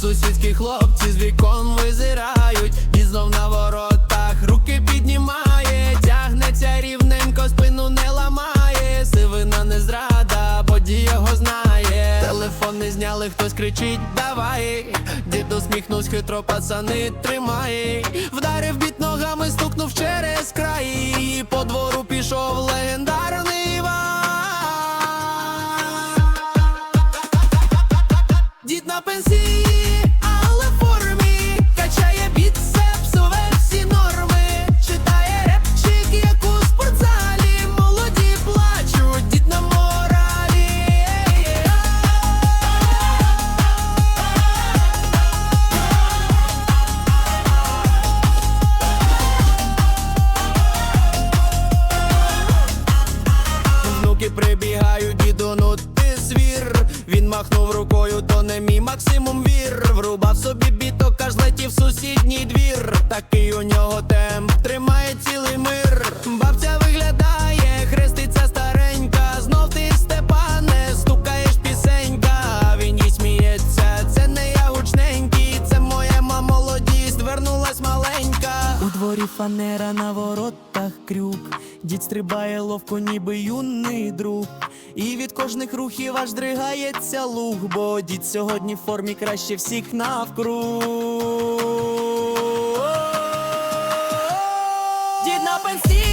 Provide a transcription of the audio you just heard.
Сусідські хлопці з вікон визирають, дід знов на воротах, руки піднімає, тягнеться рівненько, спину не ламає, сивина не зрада, бо дій його знає. Телефон не зняли, хтось кричить, давай. Дід усміхнувся, хитро пацани тримай. Вдарив біт ногами, стукнув через край. Внуки прибігають, діду, ну ти звір. Він махнув рукою, то не мій максимум вір. Врубав собі біток, аж летів в сусідній двір. Такий у нього темп, тримає цілий мир. дворі фанера на воротах крюк, дід стрибає ловко, ніби юний друг. І від кожних рухів аж дригається луг, бо дід сьогодні в формі краще всіх навкруг. Дід на пенсії